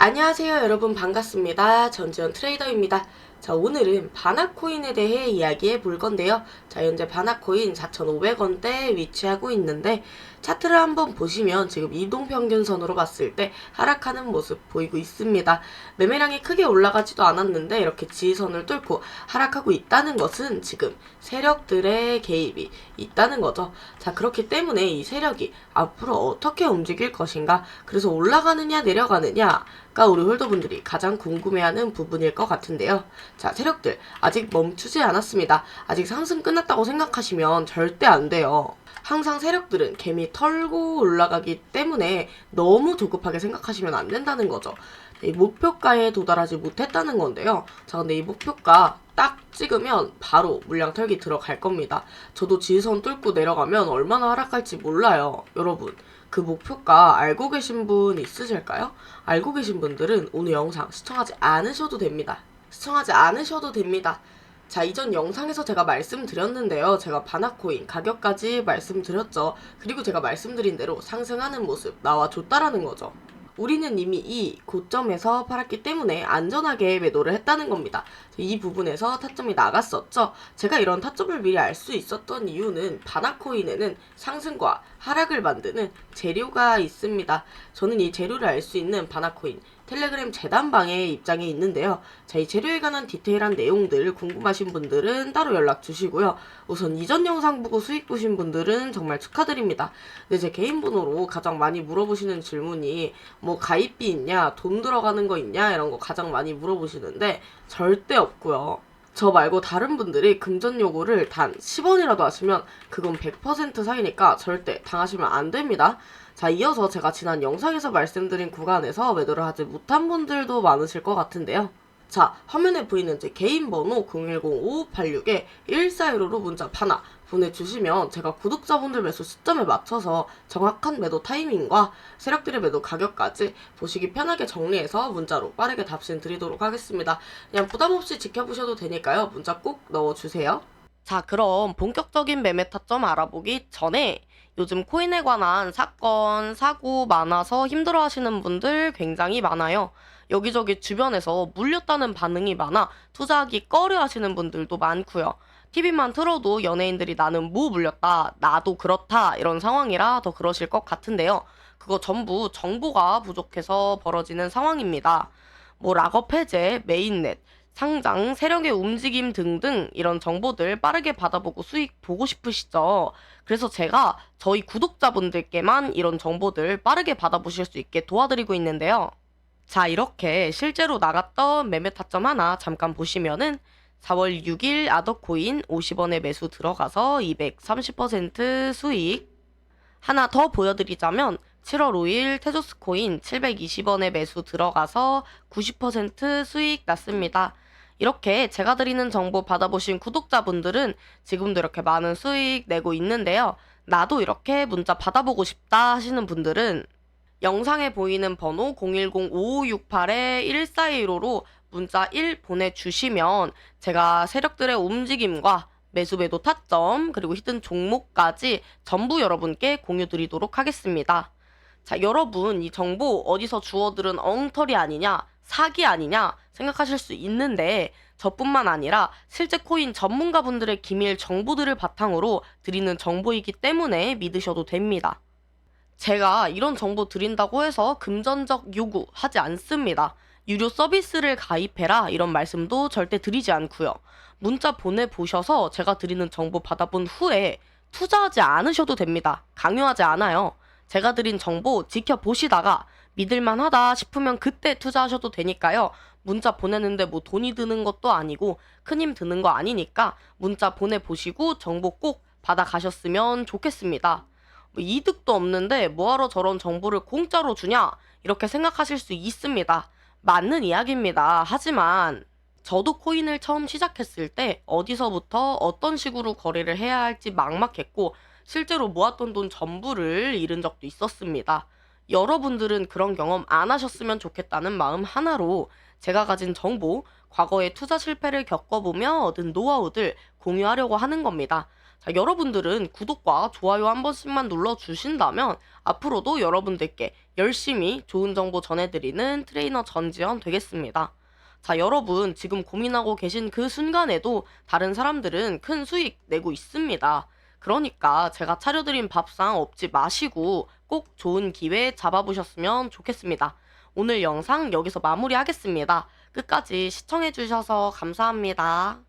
안녕하세요 여러분 반갑습니다. 전지현 트레이더입니다. 자 오늘은 바나코인에 대해 이야기해 볼 건데요. 자 현재 바나코인 4,500원대 위치하고 있는데 차트를 한번 보시면 지금 이동평균선으로 봤을 때 하락하는 모습 보이고 있습니다. 매매량이 크게 올라가지도 않았는데 이렇게 지지선을 뚫고 하락하고 있다는 것은 지금 세력들의 개입이 있다는 거죠. 자 그렇기 때문에 이 세력이 앞으로 어떻게 움직일 것인가 그래서 올라가느냐 내려가느냐 가 우리 홀더분들이 가장 궁금해하는 부분일 것 같은데요. 자 세력들 아직 멈추지 않았습니다. 아직 상승 끝났다고 생각하시면 절대 안 돼요. 항상 세력들은 개미 털고 올라가기 때문에 너무 조급하게 생각하시면 안 된다는 거죠. 이 목표가에 도달하지 못했다는 건데요. 자, 근데 이 목표가 딱 찍으면 바로 물량 털기 들어갈 겁니다. 저도 지선 뚫고 내려가면 얼마나 하락할지 몰라요. 여러분, 그 목표가 알고 계신 분 있으실까요? 알고 계신 분들은 오늘 영상 시청하지 않으셔도 됩니다. 시청하지 않으셔도 됩니다. 자, 이전 영상에서 제가 말씀드렸는데요. 제가 바나코인 가격까지 말씀드렸죠. 그리고 제가 말씀드린 대로 상승하는 모습 나와줬다라는 거죠. 우리는 이미 이 고점에서 팔았기 때문에 안전하게 매도를 했다는 겁니다. 이 부분에서 타점이 나갔었죠. 제가 이런 타점을 미리 알 수 있었던 이유는 바나코인에는 상승과 하락을 만드는 재료가 있습니다. 저는 이 재료를 알 수 있는 바나코인 텔레그램 재단방에 입장해 있는데요. 자, 이 재료에 관한 디테일한 내용들 궁금하신 분들은 따로 연락 주시고요. 우선 이전 영상 보고 수익 보신 분들은 정말 축하드립니다. 근데 제 개인 번호로 가장 많이 물어보시는 질문이 뭐 가입비 있냐, 돈 들어가는 거 있냐 이런 거 가장 많이 물어보시는데 절대 없고요. 저 말고 다른 분들이 금전 요구를 단 10원이라도 하시면 그건 100% 사이니까 절대 당하시면 안 됩니다. 자, 이어서 제가 지난 영상에서 말씀드린 구간에서 매도를 하지 못한 분들도 많으실 것 같은데요. 자, 화면에 보이는 제 개인 번호 010-5586에 1415로 문자 하나 보내주시면 제가 구독자분들 매수 시점에 맞춰서 정확한 매도 타이밍과 세력들의 매도 가격까지 보시기 편하게 정리해서 문자로 빠르게 답신 드리도록 하겠습니다. 그냥 부담 없이 지켜보셔도 되니까요. 문자 꼭 넣어주세요. 자, 그럼 본격적인 매매 타점 알아보기 전에 요즘 코인에 관한 사건, 사고 많아서 힘들어 하시는 분들 굉장히 많아요. 여기저기 주변에서 물렸다는 반응이 많아 투자하기 꺼려 하시는 분들도 많고요. TV만 틀어도 연예인들이 나는 뭐 물렸다, 나도 그렇다 이런 상황이라 더 그러실 것 같은데요. 그거 전부 정보가 부족해서 벌어지는 상황입니다. 뭐 락업 해제, 메인넷, 상장, 세력의 움직임 등등 이런 정보들 빠르게 받아보고 수익 보고 싶으시죠? 그래서 제가 저희 구독자분들께만 이런 정보들 빠르게 받아보실 수 있게 도와드리고 있는데요. 자, 이렇게 실제로 나갔던 매매 타점 하나 잠깐 보시면은 4월 6일 아더코인 50원에 매수 들어가서 230% 수익. 하나 더 보여드리자면 7월 5일 테조스 코인 720원에 매수 들어가서 90% 수익 났습니다. 이렇게 제가 드리는 정보 받아보신 구독자분들은 지금도 이렇게 많은 수익 내고 있는데요. 나도 이렇게 문자 받아보고 싶다 하시는 분들은 영상에 보이는 번호 010-5568-1415로 문자 1 보내주시면 제가 세력들의 움직임과 매수 매도 타점 그리고 히든 종목까지 전부 여러분께 공유 드리도록 하겠습니다. 자, 여러분 이 정보 어디서 주워 들은 엉터리 아니냐, 사기 아니냐 생각하실 수 있는데 저뿐만 아니라 실제 코인 전문가분들의 기밀 정보들을 바탕으로 드리는 정보이기 때문에 믿으셔도 됩니다. 제가 이런 정보 드린다고 해서 금전적 요구 하지 않습니다. 유료 서비스를 가입해라 이런 말씀도 절대 드리지 않고요. 문자 보내보셔서 제가 드리는 정보 받아본 후에 투자하지 않으셔도 됩니다. 강요하지 않아요. 제가 드린 정보 지켜보시다가 믿을만 하다 싶으면 그때 투자하셔도 되니까요. 문자 보내는데 뭐 돈이 드는 것도 아니고 큰 힘 드는 거 아니니까 문자 보내보시고 정보 꼭 받아가셨으면 좋겠습니다. 뭐 이득도 없는데 뭐하러 저런 정보를 공짜로 주냐? 이렇게 생각하실 수 있습니다. 맞는 이야기입니다. 하지만 저도 코인을 처음 시작했을 때 어디서부터 어떤 식으로 거래를 해야 할지 막막했고 실제로 모았던 돈 전부를 잃은 적도 있었습니다. 여러분들은 그런 경험 안 하셨으면 좋겠다는 마음 하나로 제가 가진 정보, 과거의 투자 실패를 겪어보며 얻은 노하우들 공유하려고 하는 겁니다. 자, 여러분들은 구독과 좋아요 한 번씩만 눌러주신다면 앞으로도 여러분들께 열심히 좋은 정보 전해드리는 트레이너 전지현 되겠습니다. 자, 여러분 지금 고민하고 계신 그 순간에도 다른 사람들은 큰 수익 내고 있습니다. 그러니까 제가 차려드린 밥상 없지 마시고 꼭 좋은 기회 잡아보셨으면 좋겠습니다. 오늘 영상 여기서 마무리하겠습니다. 끝까지 시청해주셔서 감사합니다.